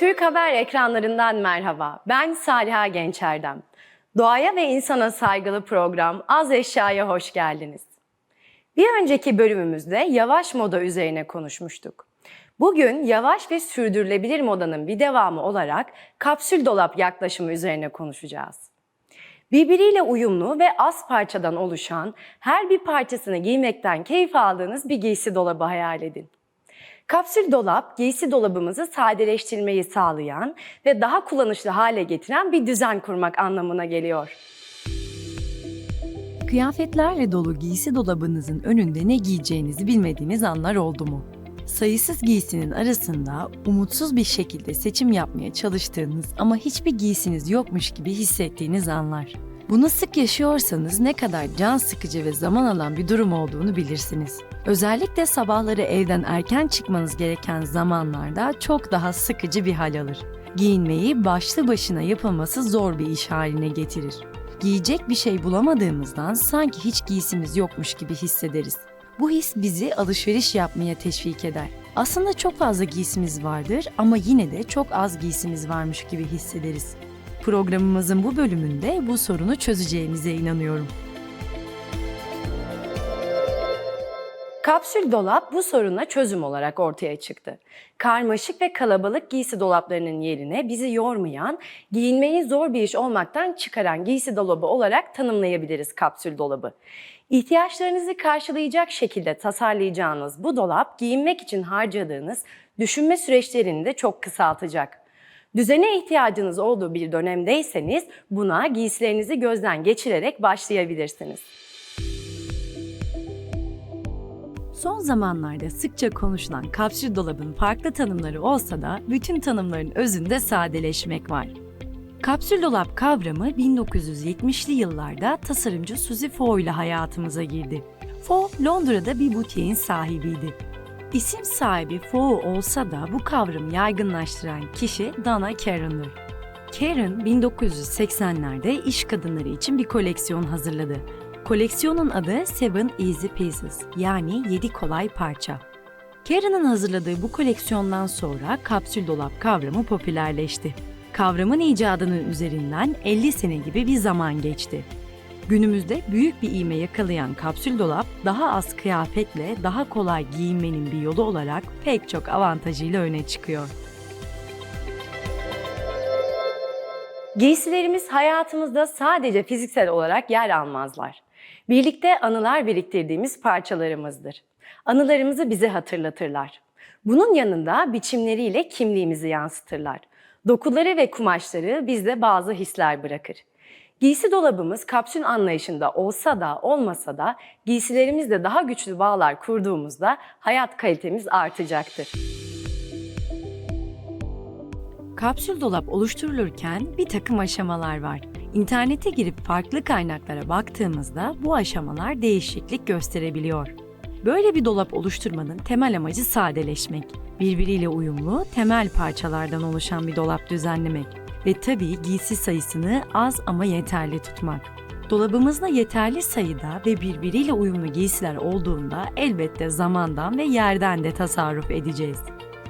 Türk Haber ekranlarından merhaba. Ben Saliha Gençerdem. Doğaya ve insana saygılı program Az Eşya'ya hoş geldiniz. Bir önceki bölümümüzde yavaş moda üzerine konuşmuştuk. Bugün yavaş ve sürdürülebilir modanın bir devamı olarak kapsül dolap yaklaşımı üzerine konuşacağız. Birbiriyle uyumlu ve az parçadan oluşan, her bir parçasını giymekten keyif aldığınız bir giysi dolabı hayal edin. Kapsül dolap, giysi dolabımızı sadeleştirmeyi sağlayan ve daha kullanışlı hale getiren bir düzen kurmak anlamına geliyor. Kıyafetlerle dolu giysi dolabınızın önünde ne giyeceğinizi bilmediğiniz anlar oldu mu? Sayısız giysinin arasında umutsuz bir şekilde seçim yapmaya çalıştığınız ama hiçbir giysiniz yokmuş gibi hissettiğiniz anlar. Bunu sık yaşıyorsanız ne kadar can sıkıcı ve zaman alan bir durum olduğunu bilirsiniz. Özellikle sabahları evden erken çıkmanız gereken zamanlarda çok daha sıkıcı bir hal alır. Giyinmeyi başlı başına yapılması zor bir iş haline getirir. Giyecek bir şey bulamadığımızdan sanki hiç giysimiz yokmuş gibi hissederiz. Bu his bizi alışveriş yapmaya teşvik eder. Aslında çok fazla giysimiz vardır ama yine de çok az giysimiz varmış gibi hissederiz. Programımızın bu bölümünde bu sorunu çözeceğimize inanıyorum. Kapsül dolap bu soruna çözüm olarak ortaya çıktı. Karmaşık ve kalabalık giysi dolaplarının yerine bizi yormayan, giyinmeyi zor bir iş olmaktan çıkaran giysi dolabı olarak tanımlayabiliriz kapsül dolabı. İhtiyaçlarınızı karşılayacak şekilde tasarlayacağınız bu dolap giyinmek için harcadığınız düşünme süreçlerini de çok kısaltacak. Düzene ihtiyacınız olduğu bir dönemdeyseniz buna giysilerinizi gözden geçirerek başlayabilirsiniz. Son zamanlarda sıkça konuşulan kapsül dolabın farklı tanımları olsa da bütün tanımların özünde sadeleşmek var. Kapsül dolap kavramı 1970'li yıllarda tasarımcı Suzy Foy ile hayatımıza girdi. Foy, Londra'da bir butiğin sahibiydi. İsim sahibi Foy olsa da bu kavramı yaygınlaştıran kişi Donna Karan'dır. Karen 1980'lerde iş kadınları için bir koleksiyon hazırladı. Koleksiyonun adı Seven Easy Pieces yani 7 kolay parça. Karen'ın hazırladığı bu koleksiyondan sonra kapsül dolap kavramı popülerleşti. Kavramın icadının üzerinden 50 sene gibi bir zaman geçti. Günümüzde büyük bir iğme yakalayan kapsül dolap daha az kıyafetle daha kolay giyinmenin bir yolu olarak pek çok avantajıyla öne çıkıyor. Giysilerimiz hayatımızda sadece fiziksel olarak yer almazlar. Birlikte anılar biriktirdiğimiz parçalarımızdır. Anılarımızı bize hatırlatırlar. Bunun yanında biçimleriyle kimliğimizi yansıtırlar. Dokuları ve kumaşları bizde bazı hisler bırakır. Giysi dolabımız kapsül anlayışında olsa da olmasa da giysilerimizle daha güçlü bağlar kurduğumuzda hayat kalitemiz artacaktır. Kapsül dolap oluşturulurken bir takım aşamalar var. İnternete girip farklı kaynaklara baktığımızda bu aşamalar değişiklik gösterebiliyor. Böyle bir dolap oluşturmanın temel amacı sadeleşmek. Birbiriyle uyumlu, temel parçalardan oluşan bir dolap düzenlemek ve tabii giysi sayısını az ama yeterli tutmak. Dolabımızda yeterli sayıda ve birbiriyle uyumlu giysiler olduğunda elbette zamandan ve yerden de tasarruf edeceğiz.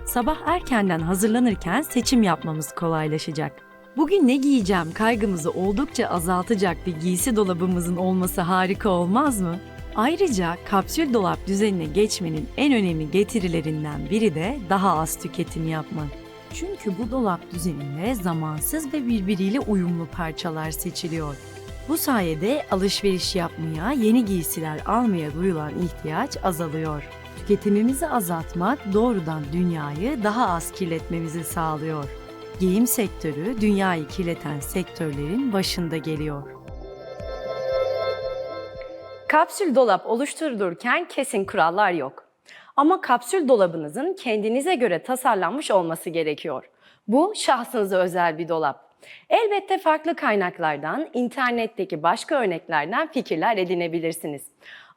Sabah erkenden hazırlanırken seçim yapmamız kolaylaşacak. Bugün ne giyeceğim kaygımızı oldukça azaltacak bir giysi dolabımızın olması harika olmaz mı? Ayrıca kapsül dolap düzenine geçmenin en önemli getirilerinden biri de daha az tüketim yapmak. Çünkü bu dolap düzeninde zamansız ve birbiriyle uyumlu parçalar seçiliyor. Bu sayede alışveriş yapmaya, yeni giysiler almaya duyulan ihtiyaç azalıyor. Tüketimimizi azaltmak doğrudan dünyayı daha az kirletmemizi sağlıyor. Giyim sektörü dünyayı kirleten sektörlerin başında geliyor. Kapsül dolap oluşturulurken kesin kurallar yok. Ama kapsül dolabınızın kendinize göre tasarlanmış olması gerekiyor. Bu şahsınıza özel bir dolap. Elbette farklı kaynaklardan, internetteki başka örneklerden fikirler edinebilirsiniz.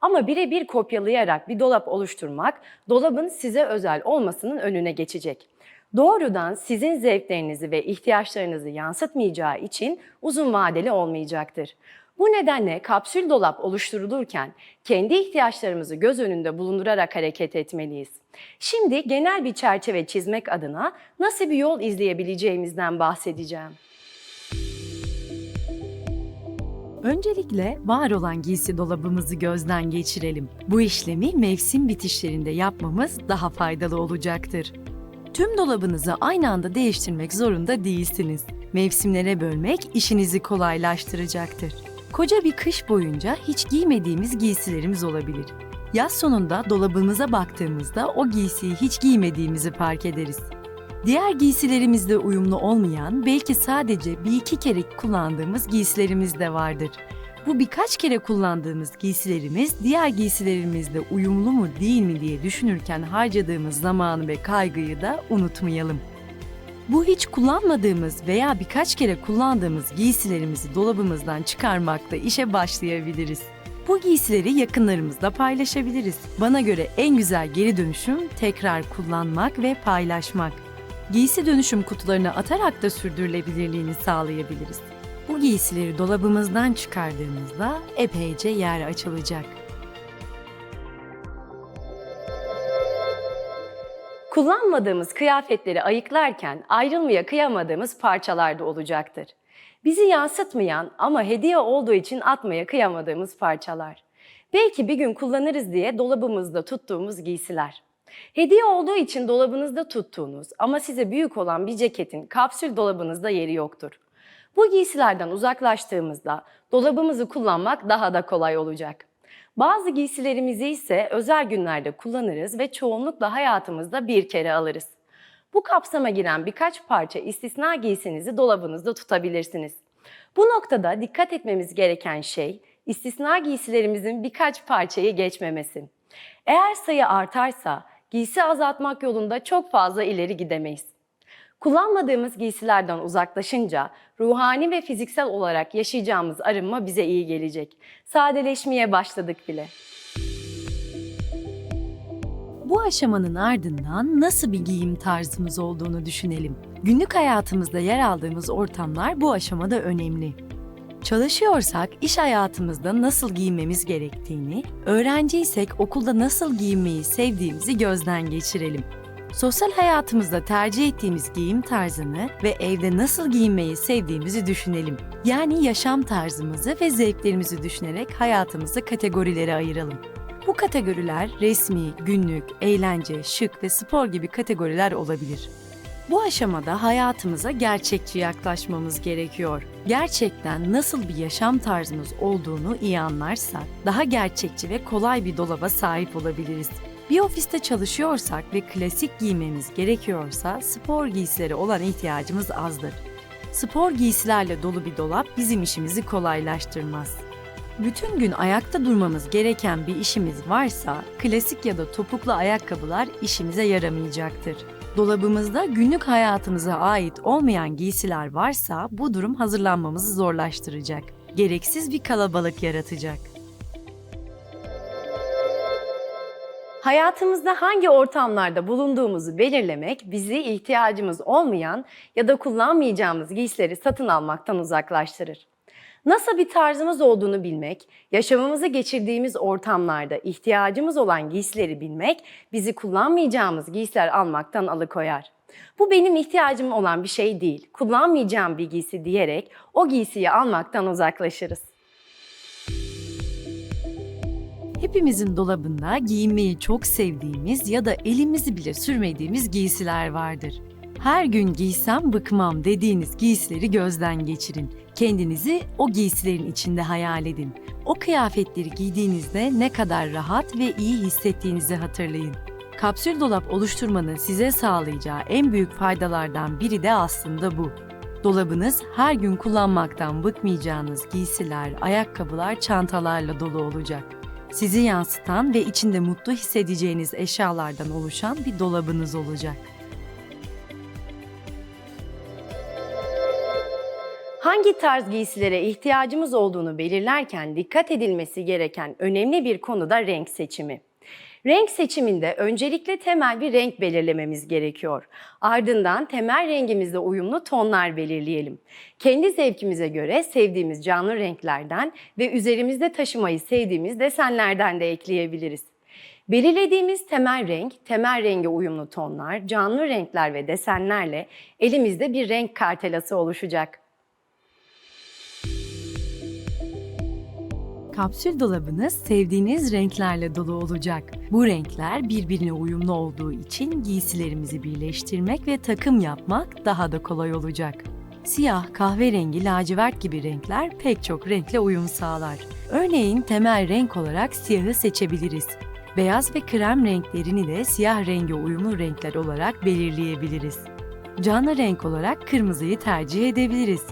Ama birebir kopyalayarak bir dolap oluşturmak, dolabın size özel olmasının önüne geçecek. Doğrudan sizin zevklerinizi ve ihtiyaçlarınızı yansıtmayacağı için uzun vadeli olmayacaktır. Bu nedenle kapsül dolap oluşturulurken kendi ihtiyaçlarımızı göz önünde bulundurarak hareket etmeliyiz. Şimdi genel bir çerçeve çizmek adına nasıl bir yol izleyebileceğimizden bahsedeceğim. Öncelikle var olan giysi dolabımızı gözden geçirelim. Bu işlemi mevsim bitişlerinde yapmamız daha faydalı olacaktır. Tüm dolabınızı aynı anda değiştirmek zorunda değilsiniz. Mevsimlere bölmek işinizi kolaylaştıracaktır. Koca bir kış boyunca hiç giymediğimiz giysilerimiz olabilir. Yaz sonunda dolabımıza baktığımızda o giysiyi hiç giymediğimizi fark ederiz. Diğer giysilerimizle uyumlu olmayan, belki sadece bir iki kere kullandığımız giysilerimiz de vardır. Bu birkaç kere kullandığımız giysilerimiz diğer giysilerimizle uyumlu mu değil mi diye düşünürken harcadığımız zamanı ve kaygıyı da unutmayalım. Bu hiç kullanmadığımız veya birkaç kere kullandığımız giysilerimizi dolabımızdan çıkarmakta işe başlayabiliriz. Bu giysileri yakınlarımızla paylaşabiliriz. Bana göre en güzel geri dönüşüm tekrar kullanmak ve paylaşmak. Giysi dönüşüm kutularına atarak da sürdürülebilirliğini sağlayabiliriz. Bu giysileri dolabımızdan çıkardığımızda epeyce yer açılacak. Kullanmadığımız kıyafetleri ayıklarken ayrılmaya kıyamadığımız parçalar da olacaktır. Bizi yansıtmayan ama hediye olduğu için atmaya kıyamadığımız parçalar. Belki bir gün kullanırız diye dolabımızda tuttuğumuz giysiler. Hediye olduğu için dolabınızda tuttuğunuz ama size büyük olan bir ceketin kapsül dolabınızda yeri yoktur. Bu giysilerden uzaklaştığımızda dolabımızı kullanmak daha da kolay olacak. Bazı giysilerimizi ise özel günlerde kullanırız ve çoğunlukla hayatımızda bir kere alırız. Bu kapsama giren birkaç parça istisna giysinizi dolabınızda tutabilirsiniz. Bu noktada dikkat etmemiz gereken şey istisna giysilerimizin birkaç parçayı geçmemesi. Eğer sayı artarsa giysi azaltmak yolunda çok fazla ileri gidemeyiz. Kullanmadığımız giysilerden uzaklaşınca ruhani ve fiziksel olarak yaşayacağımız arınma bize iyi gelecek. Sadeleşmeye başladık bile. Bu aşamanın ardından nasıl bir giyim tarzımız olduğunu düşünelim. Günlük hayatımızda yer aldığımız ortamlar bu aşamada önemli. Çalışıyorsak iş hayatımızda nasıl giyinmemiz gerektiğini, öğrenciysek okulda nasıl giyinmeyi sevdiğimizi gözden geçirelim. Sosyal hayatımızda tercih ettiğimiz giyim tarzını ve evde nasıl giyinmeyi sevdiğimizi düşünelim. Yani yaşam tarzımızı ve zevklerimizi düşünerek hayatımızı kategorilere ayıralım. Bu kategoriler resmi, günlük, eğlence, şık ve spor gibi kategoriler olabilir. Bu aşamada hayatımıza gerçekçi yaklaşmamız gerekiyor. Gerçekten nasıl bir yaşam tarzımız olduğunu iyi anlarsak daha gerçekçi ve kolay bir dolaba sahip olabiliriz. Bir ofiste çalışıyorsak ve klasik giymemiz gerekiyorsa spor giysileri olan ihtiyacımız azdır. Spor giysilerle dolu bir dolap bizim işimizi kolaylaştırmaz. Bütün gün ayakta durmamız gereken bir işimiz varsa klasik ya da topuklu ayakkabılar işimize yaramayacaktır. Dolabımızda günlük hayatımıza ait olmayan giysiler varsa bu durum hazırlanmamızı zorlaştıracak. Gereksiz bir kalabalık yaratacak. Hayatımızda hangi ortamlarda bulunduğumuzu belirlemek bizi ihtiyacımız olmayan ya da kullanmayacağımız giysileri satın almaktan uzaklaştırır. Nasıl bir tarzımız olduğunu bilmek, yaşamımızı geçirdiğimiz ortamlarda ihtiyacımız olan giysileri bilmek bizi kullanmayacağımız giysiler almaktan alıkoyar. Bu benim ihtiyacım olan bir şey değil, kullanmayacağım bir giysi diyerek o giysiyi almaktan uzaklaşırız. Hepimizin dolabında giyinmeyi çok sevdiğimiz ya da elimizi bile sürmediğimiz giysiler vardır. Her gün giysem bıkmam dediğiniz giysileri gözden geçirin. Kendinizi o giysilerin içinde hayal edin. O kıyafetleri giydiğinizde ne kadar rahat ve iyi hissettiğinizi hatırlayın. Kapsül dolap oluşturmanın size sağlayacağı en büyük faydalardan biri de aslında bu. Dolabınız her gün kullanmaktan bıkmayacağınız giysiler, ayakkabılar, çantalarla dolu olacak. Sizi yansıtan ve içinde mutlu hissedeceğiniz eşyalardan oluşan bir dolabınız olacak. Hangi tarz giysilere ihtiyacımız olduğunu belirlerken dikkat edilmesi gereken önemli bir konu da renk seçimi. Renk seçiminde öncelikle temel bir renk belirlememiz gerekiyor. Ardından temel rengimizle uyumlu tonlar belirleyelim. Kendi zevkimize göre sevdiğimiz canlı renklerden ve üzerimizde taşımayı sevdiğimiz desenlerden de ekleyebiliriz. Belirlediğimiz temel renk, temel renge uyumlu tonlar, canlı renkler ve desenlerle elimizde bir renk kartelası oluşacak. Kapsül dolabınız sevdiğiniz renklerle dolu olacak. Bu renkler birbirine uyumlu olduğu için giysilerimizi birleştirmek ve takım yapmak daha da kolay olacak. Siyah, kahverengi, lacivert gibi renkler pek çok renkle uyum sağlar. Örneğin temel renk olarak siyahı seçebiliriz. Beyaz ve krem renklerini de siyah renge uyumlu renkler olarak belirleyebiliriz. Canlı renk olarak kırmızıyı tercih edebiliriz.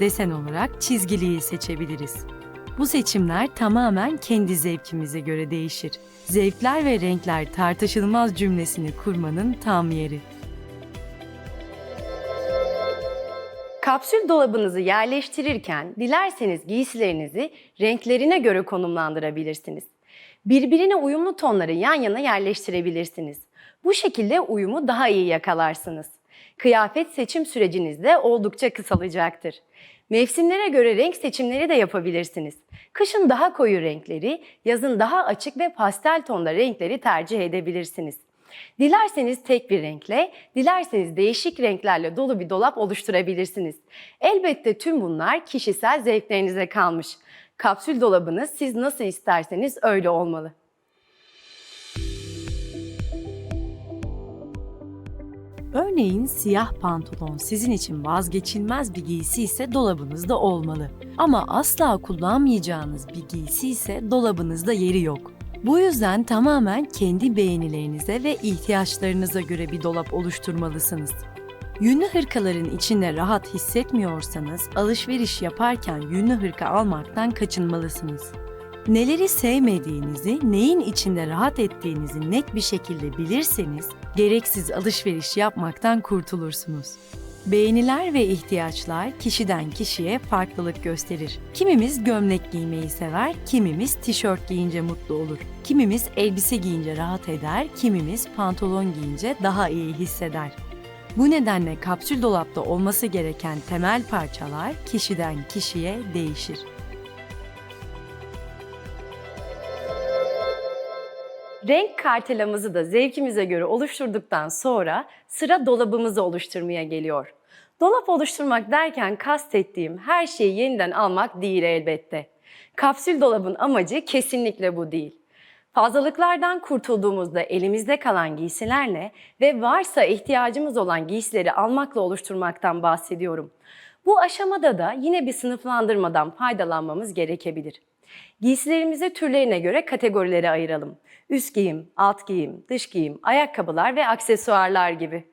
Desen olarak çizgiliyi seçebiliriz. Bu seçimler tamamen kendi zevkimize göre değişir. Zevkler ve renkler tartışılmaz cümlesini kurmanın tam yeri. Kapsül dolabınızı yerleştirirken dilerseniz giysilerinizi renklerine göre konumlandırabilirsiniz. Birbirine uyumlu tonları yan yana yerleştirebilirsiniz. Bu şekilde uyumu daha iyi yakalarsınız. Kıyafet seçim süreciniz de oldukça kısalacaktır. Mevsimlere göre renk seçimleri de yapabilirsiniz. Kışın daha koyu renkleri, yazın daha açık ve pastel tonda renkleri tercih edebilirsiniz. Dilerseniz tek bir renkle, dilerseniz değişik renklerle dolu bir dolap oluşturabilirsiniz. Elbette tüm bunlar kişisel zevklerinize kalmış. Kapsül dolabınız siz nasıl isterseniz öyle olmalı. Örneğin siyah pantolon sizin için vazgeçilmez bir giysi ise dolabınızda olmalı. Ama asla kullanmayacağınız bir giysi ise dolabınızda yeri yok. Bu yüzden tamamen kendi beğenilerinize ve ihtiyaçlarınıza göre bir dolap oluşturmalısınız. Yünlü hırkaların içinde rahat hissetmiyorsanız alışveriş yaparken yünlü hırka almaktan kaçınmalısınız. Neleri sevmediğinizi, neyin içinde rahat ettiğinizi net bir şekilde bilirseniz gereksiz alışveriş yapmaktan kurtulursunuz. Beğeniler ve ihtiyaçlar kişiden kişiye farklılık gösterir. Kimimiz gömlek giymeyi sever, kimimiz tişört giyince mutlu olur. Kimimiz elbise giyince rahat eder, kimimiz pantolon giyince daha iyi hisseder. Bu nedenle kapsül dolapta olması gereken temel parçalar kişiden kişiye değişir. Renk kartelamızı da zevkimize göre oluşturduktan sonra sıra dolabımızı oluşturmaya geliyor. Dolap oluşturmak derken kastettiğim her şeyi yeniden almak değil elbette. Kapsül dolabın amacı kesinlikle bu değil. Fazlalıklardan kurtulduğumuzda elimizde kalan giysilerle ve varsa ihtiyacımız olan giysileri almakla oluşturmaktan bahsediyorum. Bu aşamada da yine bir sınıflandırmadan faydalanmamız gerekebilir. Giysilerimizi türlerine göre kategorilere ayıralım. Üst giyim, alt giyim, dış giyim, ayakkabılar ve aksesuarlar gibi.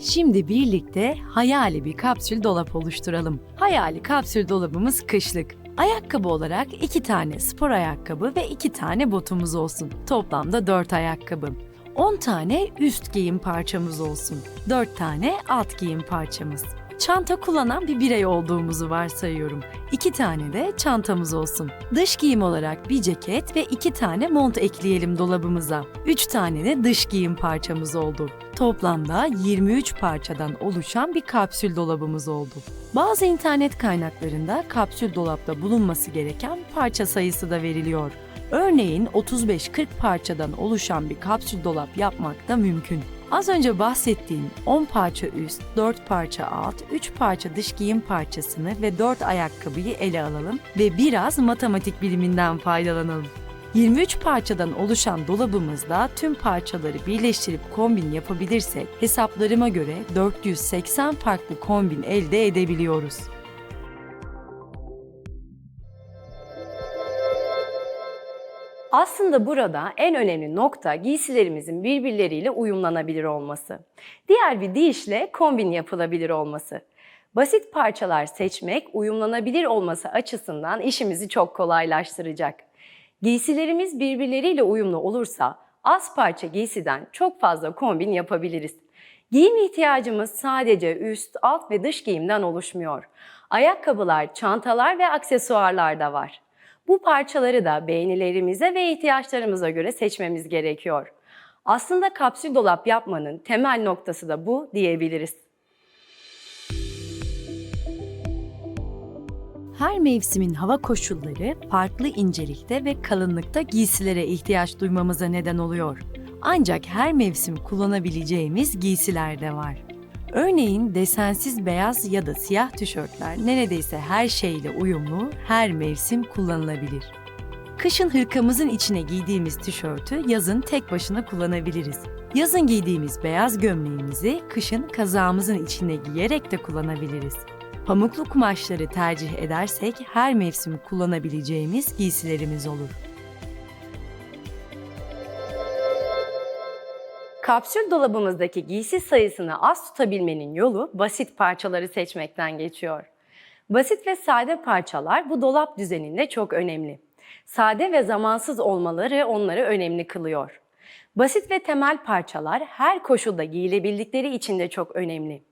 Şimdi birlikte hayali bir kapsül dolap oluşturalım. Hayali kapsül dolabımız kışlık. Ayakkabı olarak iki tane spor ayakkabı ve iki tane botumuz olsun. Toplamda 4 ayakkabı. 10 tane üst giyim parçamız olsun. 4 tane alt giyim parçamız. Çanta kullanan bir birey olduğumuzu varsayıyorum. İki tane de çantamız olsun. Dış giyim olarak bir ceket ve iki tane mont ekleyelim dolabımıza. Üç tane de dış giyim parçamız oldu. Toplamda 23 parçadan oluşan bir kapsül dolabımız oldu. Bazı internet kaynaklarında kapsül dolapta bulunması gereken parça sayısı da veriliyor. Örneğin 35-40 parçadan oluşan bir kapsül dolap yapmak da mümkün. Az önce bahsettiğim 10 parça üst, 4 parça alt, 3 parça dış giyim parçasını ve 4 ayakkabıyı ele alalım ve biraz matematik biliminden faydalanalım. 23 parçadan oluşan dolabımızda tüm parçaları birleştirip kombin yapabilirsek hesaplarıma göre 480 farklı kombin elde edebiliyoruz. Aslında burada en önemli nokta giysilerimizin birbirleriyle uyumlanabilir olması. Diğer bir deyişle kombin yapılabilir olması. Basit parçalar seçmek uyumlanabilir olması açısından işimizi çok kolaylaştıracak. Giysilerimiz birbirleriyle uyumlu olursa az parça giysiden çok fazla kombin yapabiliriz. Giyim ihtiyacımız sadece üst, alt ve dış giyimden oluşmuyor. Ayakkabılar, çantalar ve aksesuarlar da var. Bu parçaları da beğenilerimize ve ihtiyaçlarımıza göre seçmemiz gerekiyor. Aslında kapsül dolap yapmanın temel noktası da bu diyebiliriz. Her mevsimin hava koşulları farklı incelikte ve kalınlıkta giysilere ihtiyaç duymamıza neden oluyor. Ancak her mevsim kullanabileceğimiz giysiler de var. Örneğin desensiz beyaz ya da siyah tişörtler neredeyse her şeyle uyumlu, her mevsim kullanılabilir. Kışın hırkamızın içine giydiğimiz tişörtü yazın tek başına kullanabiliriz. Yazın giydiğimiz beyaz gömleğimizi kışın kazağımızın içine giyerek de kullanabiliriz. Pamuklu kumaşları tercih edersek her mevsim kullanabileceğimiz giysilerimiz olur. Kapsül dolabımızdaki giysi sayısını az tutabilmenin yolu basit parçaları seçmekten geçiyor. Basit ve sade parçalar bu dolap düzeninde çok önemli. Sade ve zamansız olmaları onları önemli kılıyor. Basit ve temel parçalar her koşulda giyilebildikleri için de çok önemli.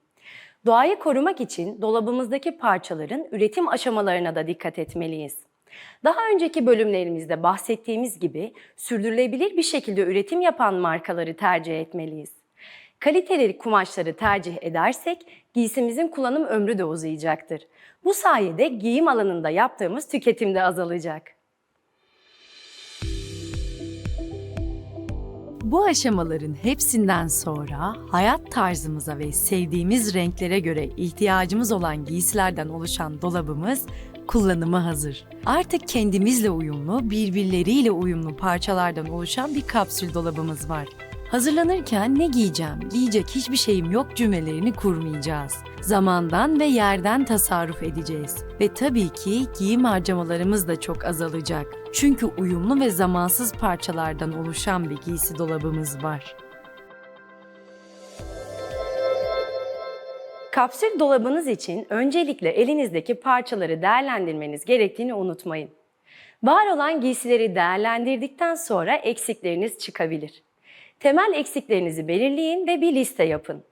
Doğayı korumak için dolabımızdaki parçaların üretim aşamalarına da dikkat etmeliyiz. Daha önceki bölümlerimizde bahsettiğimiz gibi sürdürülebilir bir şekilde üretim yapan markaları tercih etmeliyiz. Kaliteli kumaşları tercih edersek giysimizin kullanım ömrü de uzayacaktır. Bu sayede giyim alanında yaptığımız tüketim de azalacak. Bu aşamaların hepsinden sonra hayat tarzımıza ve sevdiğimiz renklere göre ihtiyacımız olan giysilerden oluşan dolabımız kullanıma hazır. Artık kendimizle uyumlu, birbirleriyle uyumlu parçalardan oluşan bir kapsül dolabımız var. Hazırlanırken ne giyeceğim, giyecek hiçbir şeyim yok cümlelerini kurmayacağız. Zamandan ve yerden tasarruf edeceğiz. Ve tabii ki giyim harcamalarımız da çok azalacak. Çünkü uyumlu ve zamansız parçalardan oluşan bir giysi dolabımız var. Kapsül dolabınız için öncelikle elinizdeki parçaları değerlendirmeniz gerektiğini unutmayın. Var olan giysileri değerlendirdikten sonra eksikleriniz çıkabilir. Temel eksiklerinizi belirleyin ve bir liste yapın.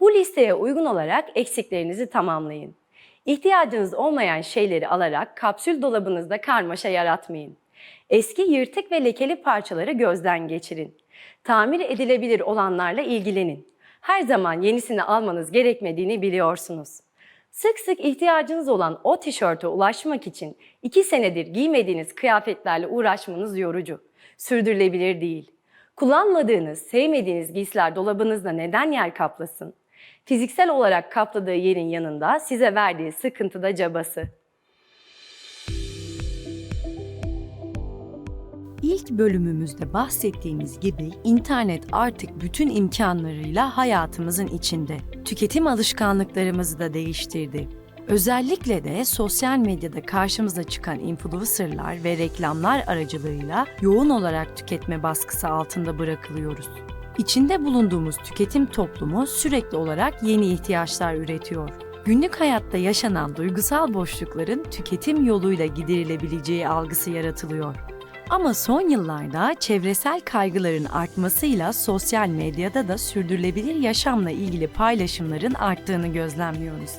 Bu listeye uygun olarak eksiklerinizi tamamlayın. İhtiyacınız olmayan şeyleri alarak kapsül dolabınızda karmaşa yaratmayın. Eski yırtık ve lekeli parçaları gözden geçirin. Tamir edilebilir olanlarla ilgilenin. Her zaman yenisini almanız gerekmediğini biliyorsunuz. Sık sık ihtiyacınız olan o tişörte ulaşmak için 2 senedir giymediğiniz kıyafetlerle uğraşmanız yorucu. Sürdürülebilir değil. Kullanmadığınız, sevmediğiniz giysiler dolabınızda neden yer kaplasın? Fiziksel olarak kapladığı yerin yanında size verdiği sıkıntı da cabası. İlk bölümümüzde bahsettiğimiz gibi internet artık bütün imkanlarıyla hayatımızın içinde. Tüketim alışkanlıklarımızı da değiştirdi. Özellikle de sosyal medyada karşımıza çıkan influencerlar ve reklamlar aracılığıyla yoğun olarak tüketme baskısı altında bırakılıyoruz. İçinde bulunduğumuz tüketim toplumu sürekli olarak yeni ihtiyaçlar üretiyor. Günlük hayatta yaşanan duygusal boşlukların tüketim yoluyla giderilebileceği algısı yaratılıyor. Ama son yıllarda çevresel kaygıların artmasıyla sosyal medyada da sürdürülebilir yaşamla ilgili paylaşımların arttığını gözlemliyoruz.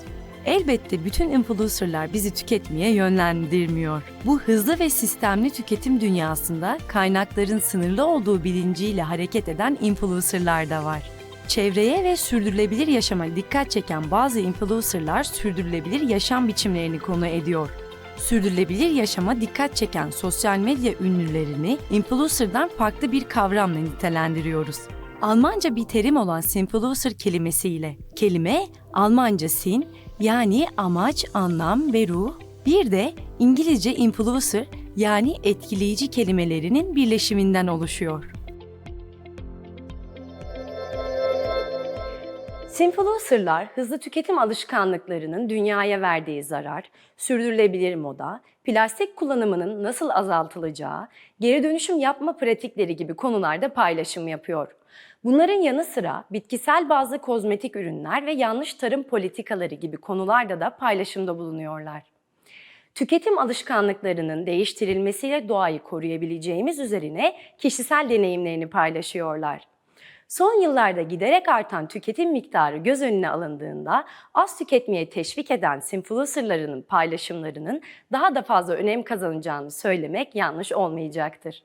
Elbette bütün influencerlar bizi tüketmeye yönlendirmiyor. Bu hızlı ve sistemli tüketim dünyasında kaynakların sınırlı olduğu bilinciyle hareket eden influencerlar da var. Çevreye ve sürdürülebilir yaşama dikkat çeken bazı influencerlar sürdürülebilir yaşam biçimlerini konu ediyor. Sürdürülebilir yaşama dikkat çeken sosyal medya ünlülerini influencer'dan farklı bir kavramla nitelendiriyoruz. Almanca bir terim olan Simpluser kelimesiyle. Kelime Almanca sin yani amaç, anlam ve ruh. Bir de İngilizce influencer yani etkileyici kelimelerinin birleşiminden oluşuyor. Influencerlar hızlı tüketim alışkanlıklarının dünyaya verdiği zarar, sürdürülebilir moda, plastik kullanımının nasıl azaltılacağı, geri dönüşüm yapma pratikleri gibi konularda paylaşım yapıyor. Bunların yanı sıra bitkisel bazı kozmetik ürünler ve yanlış tarım politikaları gibi konularda da paylaşımda bulunuyorlar. Tüketim alışkanlıklarının değiştirilmesiyle doğayı koruyabileceğimiz üzerine kişisel deneyimlerini paylaşıyorlar. Son yıllarda giderek artan tüketim miktarı göz önüne alındığında az tüketmeye teşvik eden influencerlarının paylaşımlarının daha da fazla önem kazanacağını söylemek yanlış olmayacaktır.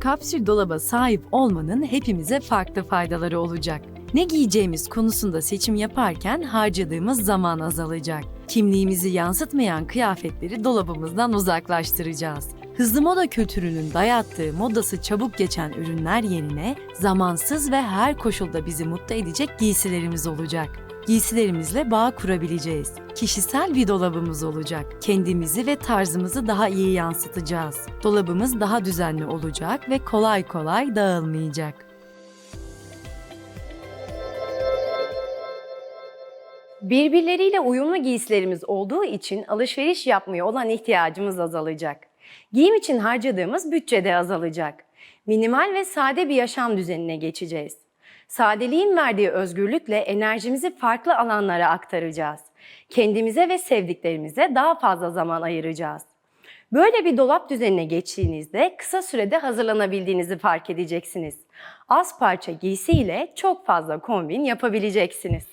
Kapsül dolaba sahip olmanın hepimize farklı faydaları olacak. Ne giyeceğimiz konusunda seçim yaparken harcadığımız zaman azalacak. Kimliğimizi yansıtmayan kıyafetleri dolabımızdan uzaklaştıracağız. Hızlı moda kültürünün dayattığı modası çabuk geçen ürünler yerine zamansız ve her koşulda bizi mutlu edecek giysilerimiz olacak. Giysilerimizle bağ kurabileceğiz. Kişisel bir dolabımız olacak. Kendimizi ve tarzımızı daha iyi yansıtacağız. Dolabımız daha düzenli olacak ve kolay kolay dağılmayacak. Birbirleriyle uyumlu giysilerimiz olduğu için alışveriş yapmaya olan ihtiyacımız azalacak. Giyim için harcadığımız bütçe de azalacak. Minimal ve sade bir yaşam düzenine geçeceğiz. Sadeliğin verdiği özgürlükle enerjimizi farklı alanlara aktaracağız. Kendimize ve sevdiklerimize daha fazla zaman ayıracağız. Böyle bir dolap düzenine geçtiğinizde kısa sürede hazırlanabildiğinizi fark edeceksiniz. Az parça giysi ile çok fazla kombin yapabileceksiniz.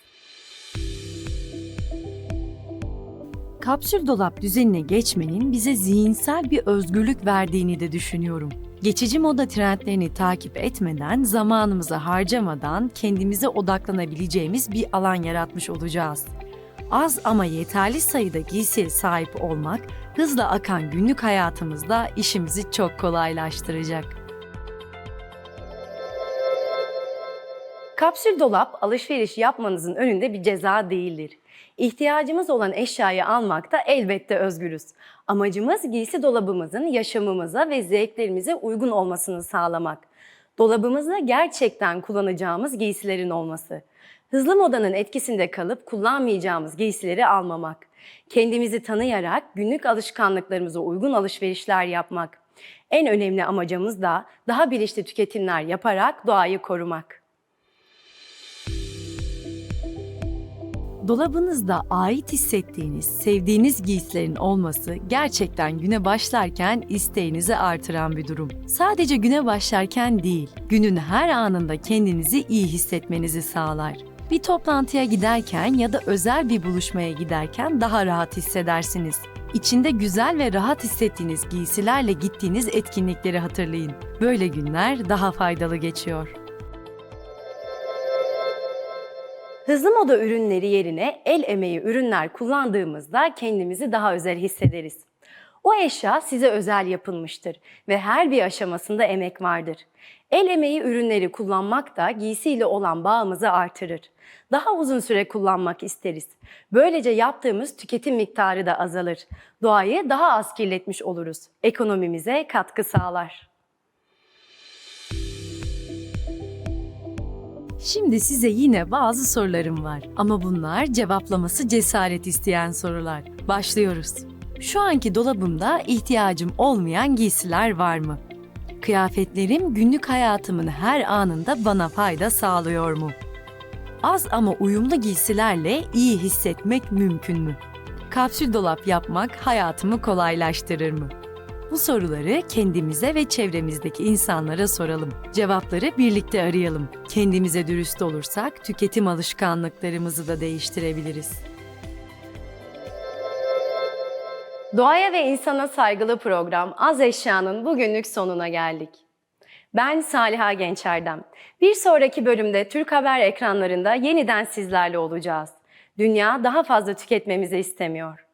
Kapsül dolap düzenine geçmenin bize zihinsel bir özgürlük verdiğini de düşünüyorum. Geçici moda trendlerini takip etmeden, zamanımızı harcamadan kendimize odaklanabileceğimiz bir alan yaratmış olacağız. Az ama yeterli sayıda giysiye sahip olmak, hızla akan günlük hayatımızda işimizi çok kolaylaştıracak. Kapsül dolap alışveriş yapmanızın önünde bir ceza değildir. İhtiyacımız olan eşyayı almakta elbette özgürüz. Amacımız giysi dolabımızın yaşamımıza ve zevklerimize uygun olmasını sağlamak. Dolabımızda gerçekten kullanacağımız giysilerin olması. Hızlı modanın etkisinde kalıp kullanmayacağımız giysileri almamak. Kendimizi tanıyarak günlük alışkanlıklarımıza uygun alışverişler yapmak. En önemli amacımız da daha bilinçli tüketimler yaparak doğayı korumak. Dolabınızda ait hissettiğiniz, sevdiğiniz giysilerin olması gerçekten güne başlarken isteğinizi artıran bir durum. Sadece güne başlarken değil, günün her anında kendinizi iyi hissetmenizi sağlar. Bir toplantıya giderken ya da özel bir buluşmaya giderken daha rahat hissedersiniz. İçinde güzel ve rahat hissettiğiniz giysilerle gittiğiniz etkinlikleri hatırlayın. Böyle günler daha faydalı geçiyor. Hızlı moda ürünleri yerine el emeği ürünler kullandığımızda kendimizi daha özel hissederiz. O eşya size özel yapılmıştır ve her bir aşamasında emek vardır. El emeği ürünleri kullanmak da giysiyle olan bağımızı artırır. Daha uzun süre kullanmak isteriz. Böylece yaptığımız tüketim miktarı da azalır. Doğayı daha az kirletmiş oluruz. Ekonomimize katkı sağlar. Şimdi size yine bazı sorularım var ama bunlar cevaplaması cesaret isteyen sorular. Başlıyoruz. Şu anki dolabımda ihtiyacım olmayan giysiler var mı? Kıyafetlerim günlük hayatımın her anında bana fayda sağlıyor mu? Az ama uyumlu giysilerle iyi hissetmek mümkün mü? Kapsül dolap yapmak hayatımı kolaylaştırır mı? Bu soruları kendimize ve çevremizdeki insanlara soralım. Cevapları birlikte arayalım. Kendimize dürüst olursak tüketim alışkanlıklarımızı da değiştirebiliriz. Doğaya ve insana saygılı program Az Eşya'nın bugünlük sonuna geldik. Ben Saliha Gençerdem. Bir sonraki bölümde Türk Haber ekranlarında yeniden sizlerle olacağız. Dünya daha fazla tüketmemizi istemiyor.